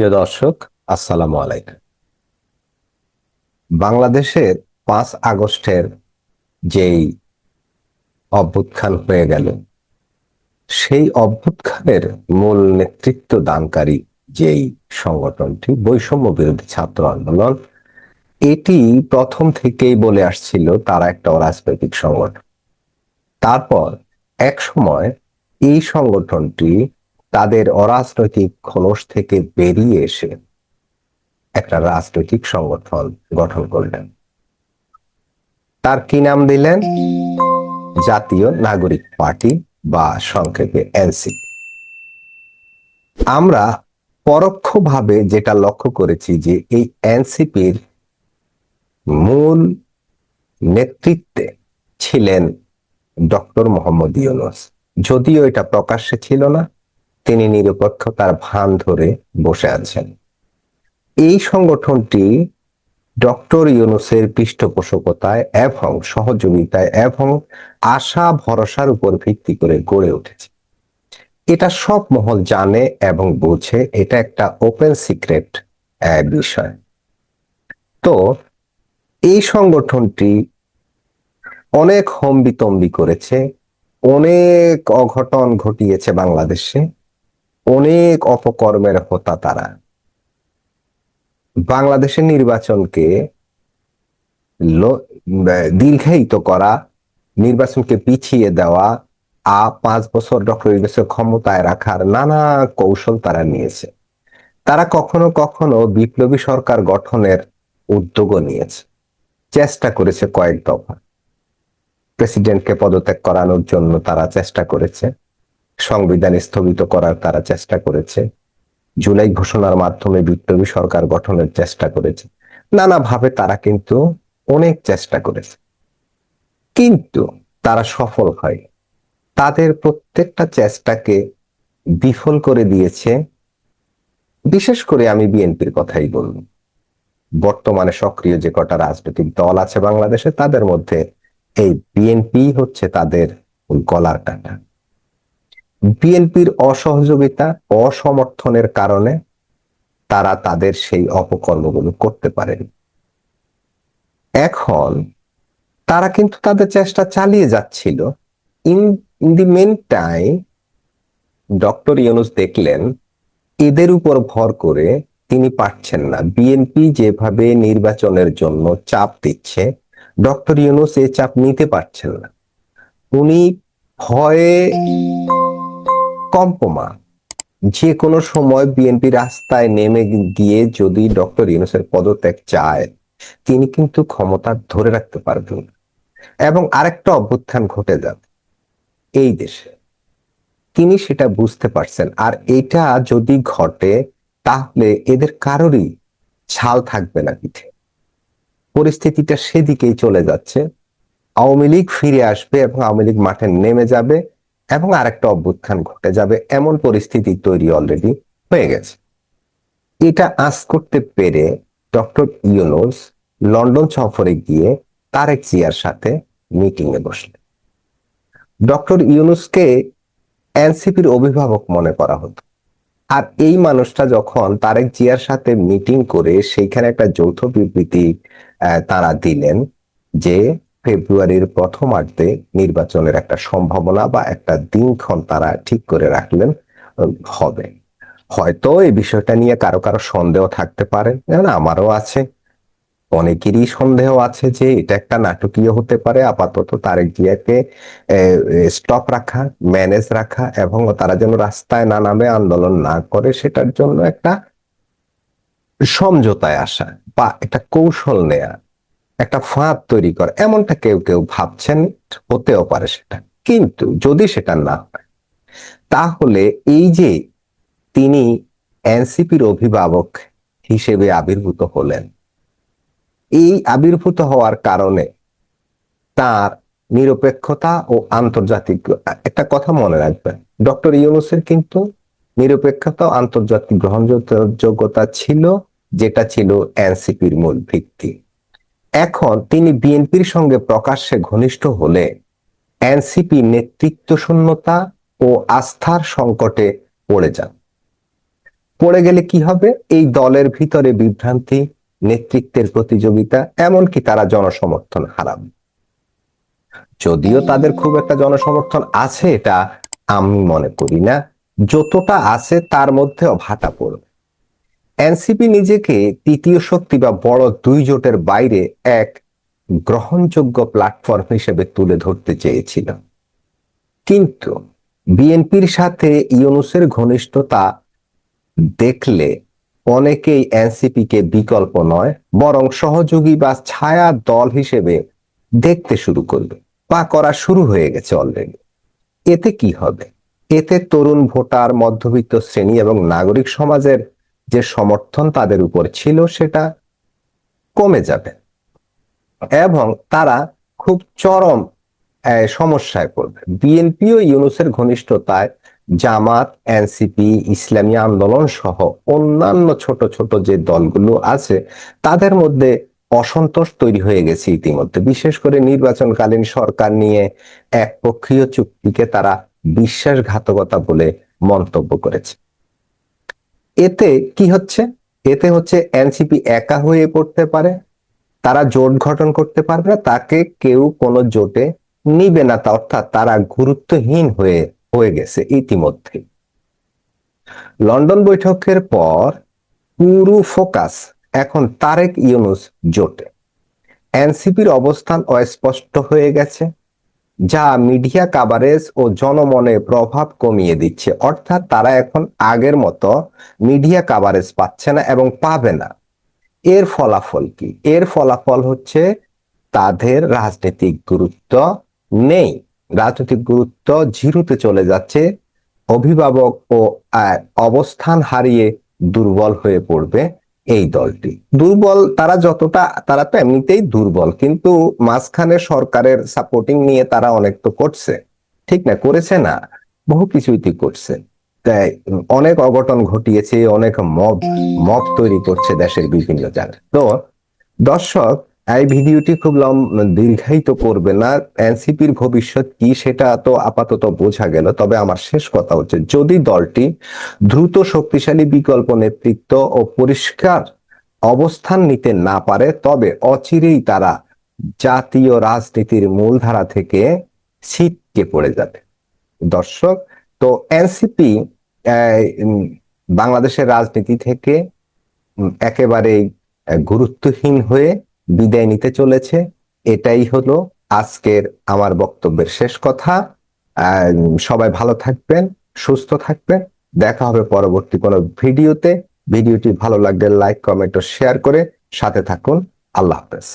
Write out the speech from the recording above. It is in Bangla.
প্রিয় দর্শক, আসসালামু আলাইকুম। বাংলাদেশের পাঁচ আগস্টের যেই অভ্যুত্থান হয়ে গেল, সেই অভ্যুত্থানের মূল নেতৃত্ব দানকারী যেই সংগঠনটি, বৈষম্য বিরোধী ছাত্র আন্দোলন, এটি প্রথম থেকেই বলে আসছিল তারা একটা অরাজনৈতিক সংগঠন। তারপর এক সময় এই সংগঠনটি তাদের অরাজনৈতিক খোলস থেকে বেরিয়ে এসে একটা রাজনৈতিক সংগঠন গঠন করলেন। তার কি নাম দিলেন? জাতীয় নাগরিক পার্টি বা সংক্ষেপে এনসিপি। আমরা পরোক্ষভাবে যেটা লক্ষ্য করেছি যে এই এনসিপির মূল নেতৃত্বে ছিলেন ডক্টর মোহাম্মদ ইউনুস। যদিও এটা প্রকাশ্যে ছিল না তিনি নিরপেক্ষতার ভান ধরে বসে আছেন। এই সংগঠনটি ডক্টর ইউনুসের পৃষ্ঠপোষকতায় এবং সহযোগিতায় এবং আশা, ভরসার উপর ভিত্তি করে গড়ে উঠেছে। এটা সব মহল জানে এবং বোঝে, এটা একটা ওপেন সিক্রেট বিষয়। তো এই সংগঠনটি অনেক হম্বিতম্বি করেছে, অনেক অঘটন ঘটিয়েছে বাংলাদেশে। অনেক অপকর্মের হোতা তারা। বাংলাদেশের নির্বাচনকে দীর্ঘায়িত করা, নির্বাচনকে পিছিয়ে দেওয়া, আ, পাঁচ বছর ডক্টর ইউনুসের ক্ষমতায় রাখার নানা কৌশল তারা নিয়েছে। তারা কখনো কখনো বিপ্লবী সরকার গঠনের উদ্যোগও নিয়েছে। চেষ্টা করেছে কয়েক দফা। প্রেসিডেন্টকে পদত্যাগ করানোর জন্য তারা চেষ্টা করেছে। সংবিধান স্থগিত করার তারা চেষ্টা করেছে। জুলাই ঘোষণার মাধ্যমে বিপ্লবী সরকার গঠনের চেষ্টা করেছে। নানাভাবে তারা কিন্তু অনেক চেষ্টা করেছে। কিন্তু তারা সফল হয়। তাদের প্রত্যেকটা চেষ্টাকে বিফল করে দিয়েছে। বিশেষ করে আমি বিএনপির কথাই বলব। বর্তমানে সক্রিয় যে কটা রাজনৈতিক দল আছে বাংলাদেশে, তাদের মধ্যে এই বিএনপি হচ্ছে তাদের গলার কাটা। বিএনপির অসহযোগিতা, অসমর্থনের কারণে তারা তাদের সেই অপকর্মগুলো করতে পারেন। এখন তারা কিন্তু তাদের চেষ্টা চালিয়ে যাচ্ছিল। In in the meantime doctor Yunus দেখলেন, এদের উপর ভর করে তিনি পারছেন না। বিএনপি যেভাবে নির্বাচনের জন্য চাপ দিচ্ছে, ডক্টর ইউনুস এই চাপ নিতে পারছেন না। উনি ভয়ে কম্পমা যে কোনো সময় বিএনপি রাস্তায় নেমে গিয়ে যদি ডক্টর ইউনুসের পদত্যাগ চায়, তিনি কিন্তু ক্ষমতা ধরে রাখতে পারবেন এবং আরেকটা অভ্যুত্থান ঘটে যাবে এই দেশে। তিনি সেটা বুঝতে পারছেন। আর এটা যদি ঘটে, তাহলে এদের কারোরই ছাল থাকবে না পিঠে। পরিস্থিতিটা সেদিকেই চলে যাচ্ছে। আওয়ামী লীগ ফিরে আসবে এবং আওয়ামী লীগ মাঠে নেমে যাবে। এবং আরেকটা অভ্যুত্থান ঘটে যাবে, এমন পরিস্থিতি তৈরি অলরেডি হয়ে গেছে। এটা আজ করতে পেরে ডক্টর ইউনুস লন্ডন সফরে গিয়ে তারেক জিয়ার সাথে মিটিং এ বসলেন। ডক্টর ইউনুসকে এনসিপির অভিভাবক মনে করা হতো। আর এই মানুষটা যখন তারেক জিয়ার সাথে মিটিং করে সেইখানে একটা যৌথ বিবৃতি তারা দিলেন যে ফেব্রুয়ারির প্রথমার্ধে নির্বাচনের একটা সম্ভাবনা বা একটা দিনক্ষণ তারা ঠিক করে রাখলেন হবে। হয়তো এই বিষয়টা নিয়ে কারও কারও সন্দেহ থাকতে পারে। যেমন আমারও আছে। অনেকেরই সন্দেহ আছে যে এটা একটা নাটকীয় হতে পারে। আপাতত তারেক জিয়াকে স্টপ রাখা ম্যানেজ রাখা এবং তারা যেন রাস্তায় না নামে আন্দোলন না করে, সেটার জন্য একটা সমঝোতায় আসা বা একটা কৌশল নেয়া একটা ফাঁদ তৈরি করা। এমনটা কেউ কেউ ভাবছেন হতেও পারে সেটা। কিন্তু যদি সেটা না হয়, তাহলে এই যে তিনি এনসিপির অভিভাবক হিসেবে আবির্ভূত হলেন, এই আবির্ভূত হওয়ার কারণে তার নিরপেক্ষতা ও আন্তর্জাতিক, একটা কথা মনে রাখবেন, ডক্টর ইউনুসের কিন্তু নিরপেক্ষতা ও আন্তর্জাতিক গ্রহণযোগ্যতা ছিল, যেটা ছিল এনসিপির মূল ভিত্তি। এখন তিনি বিএনপির সঙ্গে প্রকাশ্যে ঘনিষ্ঠ হলে এনসিপি নেতৃত্ব শূন্যতা ও আস্থার সংকটে পড়ে যান। পড়ে গেলে কি হবে? এই দলের ভিতরে বিভ্রান্তি, নেতৃত্বের প্রতিযোগিতা, এমনকি তারা জনসমর্থন হারাবে। যদিও তাদের খুব একটা জনসমর্থন আছে, এটা আমি মনে করি না। যতটা আছে, তার মধ্যেও ভাটা পড়বে। এনসিপি নিজেকে তৃতীয় শক্তি বা বড় দুই জোটের বাইরে এক গ্রহণযোগ্য প্ল্যাটফর্ম হিসেবে তুলে ধরতে চেয়েছিল। কিন্তু বিএনপির সাথে ইউনুসের ঘনিষ্ঠতা দেখলে অনেকেই এনসিপি কে বিকল্প নয়, বরং সহযোগী বা ছায়া দল হিসেবে দেখতে শুরু করবে বা করা শুরু হয়ে গেছে অলরেডি এতে কি হবে? এতে তরুণ ভোটার, মধ্যবিত্ত শ্রেণি এবং নাগরিক সমাজের যে সমর্থন তাদের উপর ছিল সেটা কমে যাবে। এবং তারা খুব চরম সমস্যায় পড়বে। বিএনপি ও ইউনুসের ঘনিষ্ঠতায় জামাত এনসিপি ইসলামী আন্দোলন সহ অন্যান্য ছোট ছোট যে দলগুলো আছে, তাদের মধ্যে অসন্তোষ তৈরি হয়ে গেছে ইতিমধ্যে। বিশেষ করে নির্বাচনকালীন সরকার নিয়ে একপক্ষীয় চুক্তিকে তারা বিশ্বাসঘাতকতা বলে মন্তব্য করেছে। এতে কি হচ্ছে? এতে হচ্ছে এনসিপি একা হয়ে পড়তে পারে, তারা জোট গঠন করতে পারবে না, তাকে কেউ কোনো জোটে নিবে না, তা অর্থাৎ তারা গুরুত্বহীন হয়ে হয়ে গেছে ইতিমধ্যে। লন্ডন বৈঠকের পর পুরো ফোকাস, এখন তারেক ইউনুস জোটে। এনসিপির অবস্থান অস্পষ্ট হয়ে গেছে। যা মিডিয়া কাভারেজ ও জনমনে প্রভাব কমিয়ে দিচ্ছে। অর্থাৎ তারা এখন আগের মতো মিডিয়া কাভারেজ পাচ্ছে না এবং পাবে না। এর ফলাফল কি? এর ফলাফল হচ্ছে তাদের রাজনৈতিক গুরুত্ব নেই। রাজনৈতিক গুরুত্ব জিরোতে চলে যাচ্ছে। অভিভাবক ও অবস্থান হারিয়ে দুর্বল হয়ে পড়বে। এই দলটি। দুর্বল তারা যতটা, তারা তো এমনিতেই দুর্বল, কিন্তু মাঝখানে সরকারের সাপোর্টিং নিয়ে তারা অনেক তো করছে। ঠিক না? করেছে না। বহু কিছুই তো করছে। তাই অনেক অঘটন ঘটিয়েছে, অনেক মব মব তৈরি করছে দেশের বিভিন্ন জায়গায়। তো দর্শক এই ভিডিওটি খুব দীর্ঘায়িত করবে না। এনসিপির ভবিষ্যৎ কি সেটা তো আপাতত বোঝা গেল। তবে আমার শেষ কথা হচ্ছে, যদি দলটি দ্রুত শক্তিশালী বিকল্প নেতৃত্ব ও পরিষ্কার অবস্থান নিতে না পারে, তবে অচিরেই তারা জাতীয় রাজনীতির মূলধারা থেকে ছিটকে পড়ে যাবে। দর্শক, তো এনসিপি বাংলাদেশের রাজনীতি থেকে একেবারেই গুরুত্বহীন হয়ে বিদায় নিতে চলেছে। এটাই হলো আজকের আমার বক্তব্যের শেষ কথা। সবাই ভালো থাকবেন, সুস্থ থাকবেন। দেখা হবে পরবর্তী কোনো ভিডিওতে। ভিডিওটি ভালো লাগলে লাইক, কমেন্ট ও শেয়ার করে সাথে থাকুন। আল্লাহ হাফেজ।